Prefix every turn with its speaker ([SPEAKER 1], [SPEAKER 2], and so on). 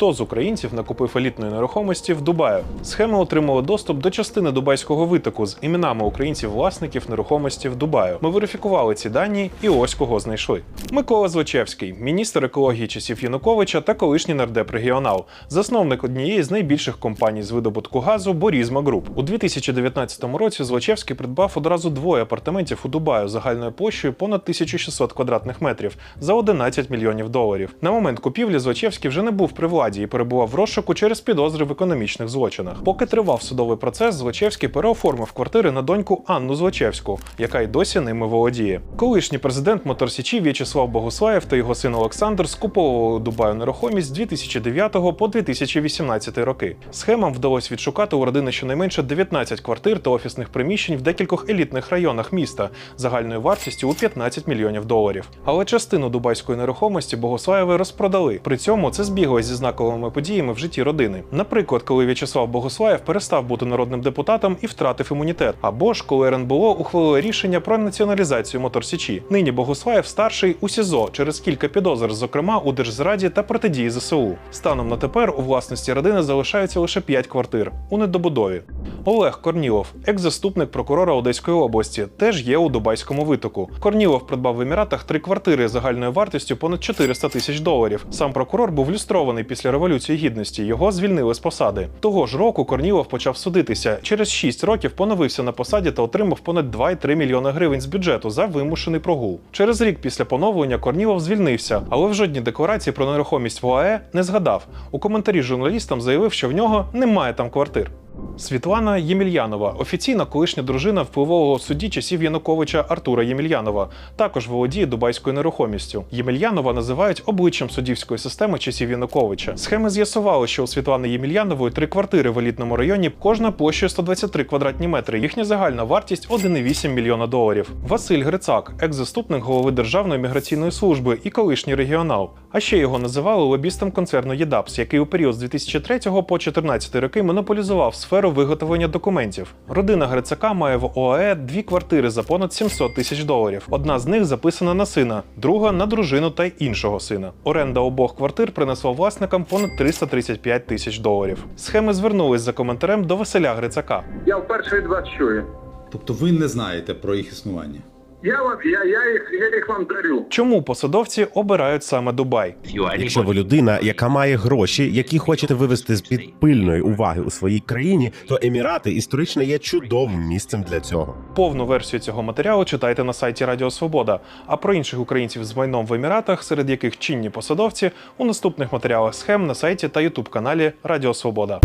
[SPEAKER 1] хто з українців накупив елітної нерухомості в Дубаю. Схеми отримали доступ до частини дубайського витоку з іменами українців-власників нерухомості в Дубаю. Ми верифікували ці дані, і ось кого знайшли. Микола Злочевський, міністр екології часів Януковича та колишній нардеп регіонал, засновник однієї з найбільших компаній з видобутку газу Борізма Груп. У 2019 році Злочевський придбав одразу двоє апартаментів у Дубаю загальною площею понад 1600 квадратних метрів за 11 мільйонів доларів. На момент купівлі Злочевський вже не був при владі і перебував в розшуку через підозри в економічних злочинах. Поки тривав судовий процес, Злочевський переоформив квартири на доньку Анну Злочевську, яка й досі ними володіє. Колишній президент Моторсічі В'ячеслав Богуслаєв та його син Олександр скуповували у Дубаю нерухомість з 2009 по 2018 роки. Схемам вдалося відшукати у родини щонайменше 19 квартир та офісних приміщень в декількох елітних районах міста загальною вартістю у 15 мільйонів доларів. Але частину дубайської нерухомості Богослаєви розпродали. При цьому це збіглося зі знаковими подіями в житті родини. Наприклад, коли В'ячеслав Богослаєв перестав бути народним депутатом і втратив імунітет, або ж коли РНБО ухвалило рішення про націоналізацію Моторсічі. Нині Богослаєв старший у СІЗО через кілька підозр, зокрема у держзраді та протидії ЗСУ. Станом на тепер у власності родини залишаються лише 5 квартир у недобудові. Олег Корнілов, екс-заступник прокурора Одеської області, теж є у дубайському витоку. Корнілов придбав в Еміратах три квартири загальною вартістю понад 400 тисяч доларів. Сам прокурор був люстрований після революції гідності. Його звільнили з посади. Того ж року Корнілов почав судитися. Через 6 років поновився на посаді та отримав понад 2,3 мільйони гривень з бюджету за вимушений прогул. Через рік після поновлення Корнілов звільнився, але в жодній декларації про нерухомість в ОАЕ не згадав. У коментарі журналістам заявив, що в нього немає там квартир. Світлана Ємельянова, офіційна колишня дружина впливового судді часів Януковича Артура Ємельянова, також володіє дубайською нерухомістю. Ємельянова називають обличчям суддівської системи часів Януковича. Схеми з'ясували, що у Світлани Ємельянової три квартири в елітному районі, кожна площею 123 квадратні метри. Їхня загальна вартість 1,8 мільйона доларів. Василь Грицак, екс-заступник голови Державної міграційної служби і колишній регіонал. А ще його називали лобістом концерну ЄДАПС, який у період з 2003 по 2014 роки монополізував сферу виготовлення документів. Родина Грицака має в ОАЕ дві квартири за понад 700 тисяч доларів. Одна з них записана на сина, друга на дружину та іншого сина. Оренда обох квартир принесла власникам понад 335 тисяч доларів. Схеми звернулись за коментарем до Василя Грицака.
[SPEAKER 2] Я вперше від вас чую.
[SPEAKER 3] Тобто ви не знаєте про їх існування?
[SPEAKER 2] Я я, я, їх, я їх вам дарю.
[SPEAKER 1] Чому посадовці обирають саме Дубай?
[SPEAKER 4] Якщо ви людина, яка має гроші, які хочете вивести з під пильної уваги у своїй країні, то Емірати історично є чудовим місцем для цього.
[SPEAKER 1] Повну версію цього матеріалу читайте на сайті Радіо Свобода. А про інших українців з майном в Еміратах, серед яких чинні посадовці, у наступних матеріалах схем на сайті та Ютуб каналі Радіо Свобода.